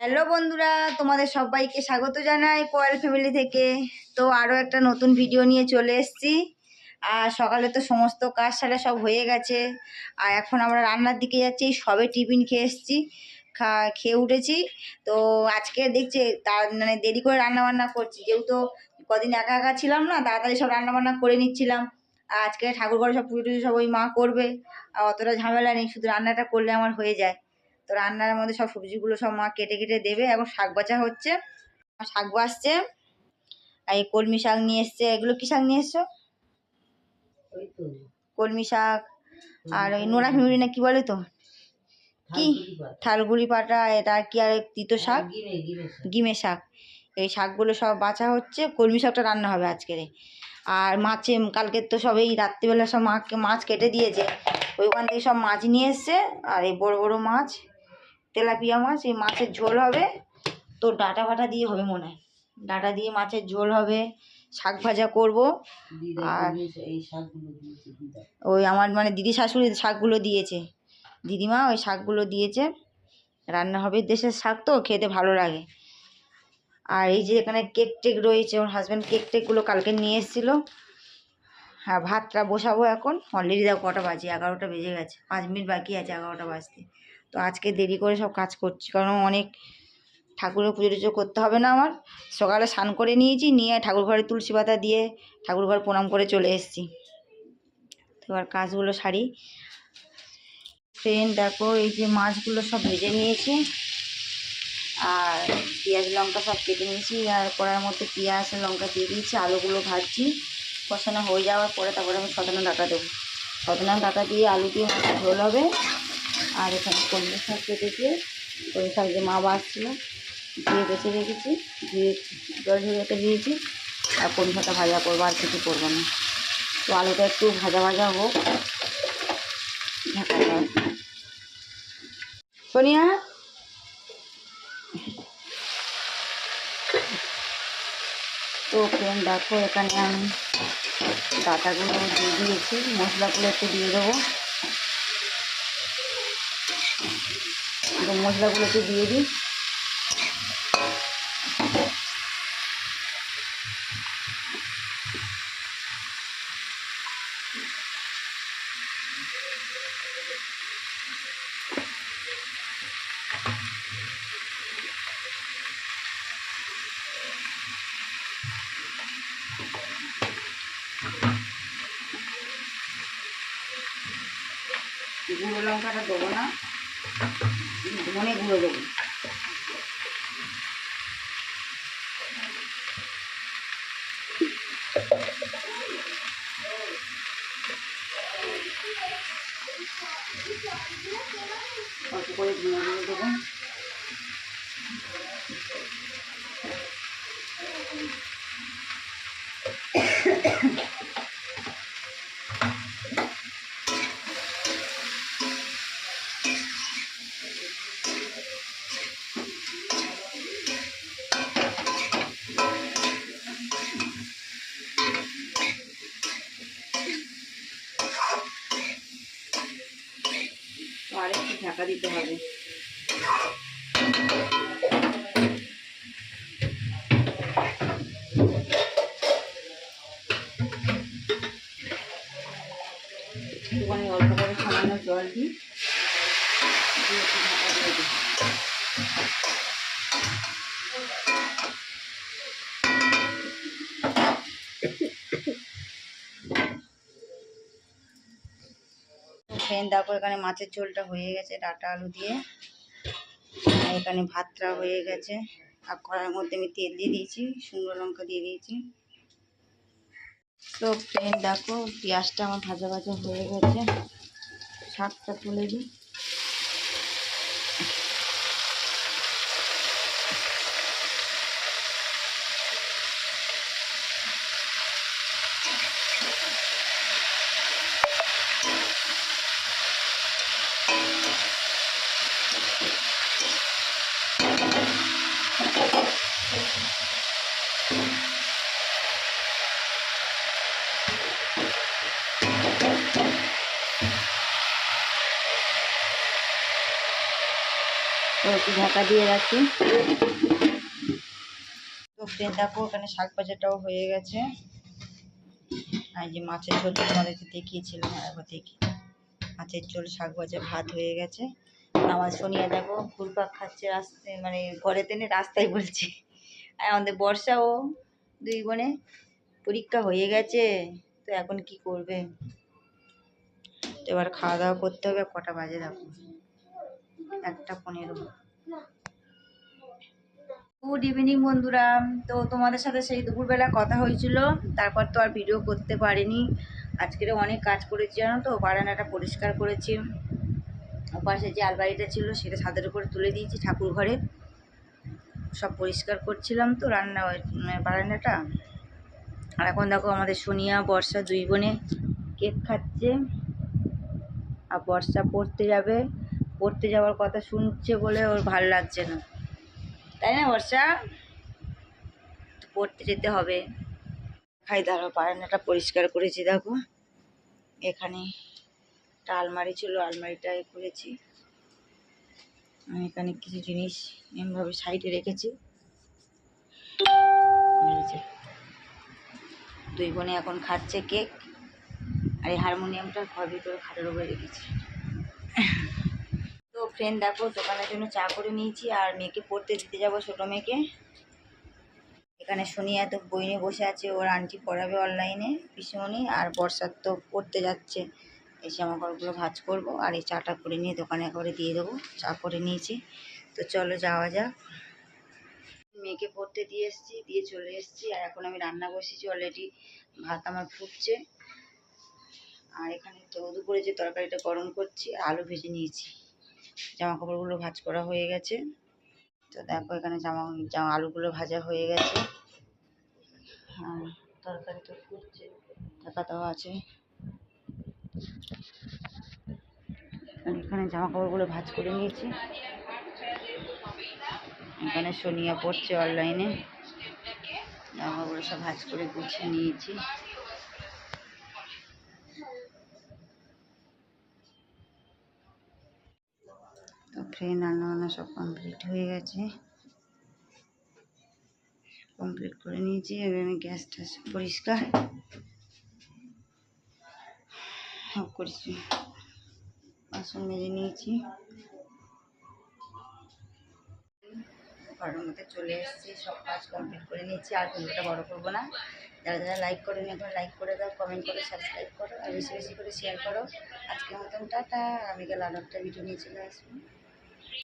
Hello বন্ধুরা, তোমাদের সবাইকে স্বাগত জানাই কোয়াল ফ্যামিলি থেকে। তো আরও একটা নতুন ভিডিও নিয়ে চলে এসেছি। আর সকালে তো সমস্ত কাজ সারা সব হয়ে গেছে। আর এখন আমরা রান্নার দিকে যাচ্ছি, সবে টিফিন খেয়ে এসেছি, খা, খেয়ে উঠেছি। তো আজকে দেখছি তার মানে দেরি করে রান্না বান্না করছি। যেহেতু কদিন একা একা ছিলাম না, তাড়াতাড়ি সব রান্না বান্না করে নিচ্ছিলাম। আর আজকে ঠাকুর ঘরে সব পুজো সব ওই মা করবে। আর অতটা ঝামেলা নেই, শুধু রান্নাটা করলে আমার হয়ে যায়। তো রান্নার মধ্যে সব সবজিগুলো সব মা কেটে কেটে দেবে। এখন শাক বাছা হচ্ছে। শাক বাঁচছে এই কলমি শাক নিয়ে এসছে। এগুলো কি শাক নিয়ে এসছো? কলমি শাক। আর ওই নোড়া ফিমুড়ি না কি বলে তো? কি? থালগুড়ি পাটা এটা কি আর তিতো শাক? গিনে শাক। গিমে শাক। এই শাকগুলো সব বাছা হচ্ছে। কলমি শাকটা রান্না হবে আজকের আর মাছে কালকে তো সব এই রাত্রিবেলা সব মাকে মাছ কেটে দিয়েছে। ওইখান থেকে সব মাছ নিয়ে এসছে। আর এই বড় বড় মাছ। তেলাপিয়া মাছ এই মাছের ঝোল হবে। তো ডাটা ফাটা দিয়ে হবে মনে হয়। ডাটা দিয়ে মাছের ঝোল হবে শাক ভাজা করব। আর-। ওই আমার মানে দিদি শাশুড়ি শাকগুলো দিয়েছে। দিদিমা ওই শাকগুলো দিয়েছে। রান্না হবে দেশের শাক তো খেতে ভালো লাগে। আর এই যে এখানে কেক টেক রয়েছে ওর হাজব্যান্ড কেক টেকগুলো কালকে নিয়ে এসেছিল। হ্যাঁ ভাতটা বসাবো এখন। অলরেডি দেখো কটা বাজে এগারোটা বেজে গেছে। পাঁচ মিনিট বাকি আছে এগারোটা বাজতে। তো আজকে দেরি করে সব কাজ করছি, কারণ অনেক ঠাকুরের পুজো টুজো করতে হবে না আমার। সকালে স্নান করে নিয়েছি, নিয়ে ঠাকুর ঘরে তুলসী পাতা দিয়ে ঠাকুর ঘরে প্রণাম করে চলে এসেছি। তো এবার কাজগুলো সারি। ফ্রেন্ড দেখো এই যে মাছগুলো সব ভেজে নিয়েছি। আর পেঁয়াজ, লঙ্কা সব কেটে নিয়েছি। আর কড়ার মধ্যে পেঁয়াজ, লঙ্কা দিয়ে দিয়েছি, আলুগুলো ভাজছি। কষানো হয়ে যাওয়ার পরে তারপরে আমি শতানো ডাটা দেবো। শতানো ডাটা দিয়ে আলু দিয়ে ঝোল হবে। আর এখানে কলমি শাক কেটেছে কলমি শাক যে মা বাসছিল দিয়ে বেছে রেখেছি, দিয়ে জল ঝরিয়ে দিয়েছি। আর কলমি শাকটা ভাজা করব, আর কিছু করব না। তো আলুটা একটু ভাজা ভাজা হোক। সোনিয়া? তো ফ্রেন্ড দেখো এখানে আমি ডাটাগুলো দিয়ে দিয়েছি। মশলাগুলো একটু দিয়ে দেবো। তো মশলাগুলো একটু দিয়ে দিই। গুঁড়ো লঙ্কাটা দেবো না। ধনে গুঁড়ো দেবো। অল্প করে ধনে গুঁড়ো দেবো তো আরেকটু ঢাকা দিতে হবে। একটুখানি অল্প করে জল দিই। ঢাকা দিয়ে দিই। ফ্রেন দেখো এখানে মাছের ঝোলটা হয়ে গেছে, ডাটা আলু দিয়ে। আর এখানে ভাতটা হয়ে গেছে। আর কড়াইয়ের মধ্যে আমি তেল দিয়ে দিয়েছি, শুকনো লঙ্কা দিয়ে দিয়েছি। তো ফ্রেন দেখো, পেঁয়াজটা আমার ভাজা ভাজা হয়ে গেছে। শাকটা তুলে দিই। একটু ঢাকা দিয়ে রাখি। তো ফ্রেন্ড দেখো ওখানে শাক ভাজাটাও হয়ে গেছে। আর যে মাছের ঝোল তোমাদেরকে দেখিয়েছিলাম একবার দেখি। মাছের ঝোল, শাক ভাজা, ভাত হয়ে গেছে। আমার সোনিয়া দেখো, ঘুরপাক খাচ্ছে রাস্তায় মানে ঘরে তেনে রাস্তায় বলছে। আর আমাদের বর্ষাও দুই বোনে পরীক্ষা হয়ে গেছে, তো এখন কি করবে? তো এবার খাওয়া দাওয়া করতে হবে কটা বাজে দেখো? একটা পনেরো। গুড ইভিনিং বন্ধুরা। তো তোমাদের সাথে সেই দুপুরবেলা কথা হয়েছিল, তারপর তো আর ভিডিও করতে পারিনি। আজকের অনেক কাজ করেছি, জানো তো? বারান্দাটা পরিষ্কার করেছি। ওপাশে যে আলমারিটা ছিল, সেটা ছাদের উপরে তুলে দিয়েছি ঠাকুর ঘরে সব পরিষ্কার করছিলাম তো রান্না মানে বারান্দাটা। আর এখন দেখো আমাদের সোনিয়া, বর্ষা দুই বোনে কেক খাচ্ছে। আর বর্ষা পড়তে যাবে। পড়তে যাওয়ার কথা শুনছে বলে ওর ভালো লাগছে না। তাই না, বর্ষা? পড়তে যেতে হবে। খাই, দাঁড়াও, বারান্দাটা পরিষ্কার করেছি, দেখো। এখানে একটা আলমারি ছিল আলমারিটা করেছি। এখানে কিছু জিনিস এমনভাবে সাইডে রেখেছি। দুই বোনে এখন খাচ্ছে কেক, আর এই হারমোনিয়ামটা ঘর ভিতরে খাটের উপরে রেখেছি। তো ফ্রেন্ড দেখো, দোকানের জন্য চা করে নিয়েছি আর মেয়েকে পড়তে দিতে যাব ছোটো মেয়েকে। এখানে শুনি এত বই নিয়ে বসে আছে, ওর আন্টি পড়াবে অনলাইনে পিসিমণি, আর বর্ষার তো পড়তে যাচ্ছে। এই জামা কাপড়গুলো ভাজ করব আর এই চাটা করে নিয়ে দোকানে করে দিয়ে দেবো, চা করে নিয়েছি। তো চলো যাওয়া যাক। মেয়েকে পড়তে দিয়ে এসেছি, দিয়ে চলে এসেছি, আর এখন আমি রান্না বসেছি অলরেডি ভাত আমার ফুটছে। আর এখানে তো দুপুরে যে তরকারিটা গরম করছি আলু ভেজে নিয়েছি। জামা কাপড়গুলো ভাজ করা হয়ে গেছে। তো দেখো এখানে জামা জামা আলুগুলো ভাজা হয়ে গেছে। আর তরকারি তো ফুটছে ঢাকা দেওয়া আছে। এখানে জামা কাপড়গুলো ভাজ করে নিয়েছি। এখানে সোনিয়া পড়ছে অনলাইনে জামা কাপড়গুলো সব ভাজ করে গুছিয়ে নিয়েছি। ফ্রেন্ড রান্না সব কমপ্লিট হয়ে গেছে। কমপ্লিট করে নিয়েছি এবার আমি গ্যাস ট্যাস পরিষ্কার করেছি। বাসন মেজে নিয়েছি। ঘরের মধ্যে চলে এসেছি, সব কাজ কমপ্লিট করে নিয়েছি, আর ভিডিওটা বড় করব না। যারা যারা লাইক করে নি এখন লাইক করে দাও কমেন্ট করে সাবস্ক্রাইব করো, আর বেশি বেশি করে শেয়ার করো। আজকের মতন, টাটা। আমি গেলে আর একটা ভিডিও নিয়ে চলে আসব।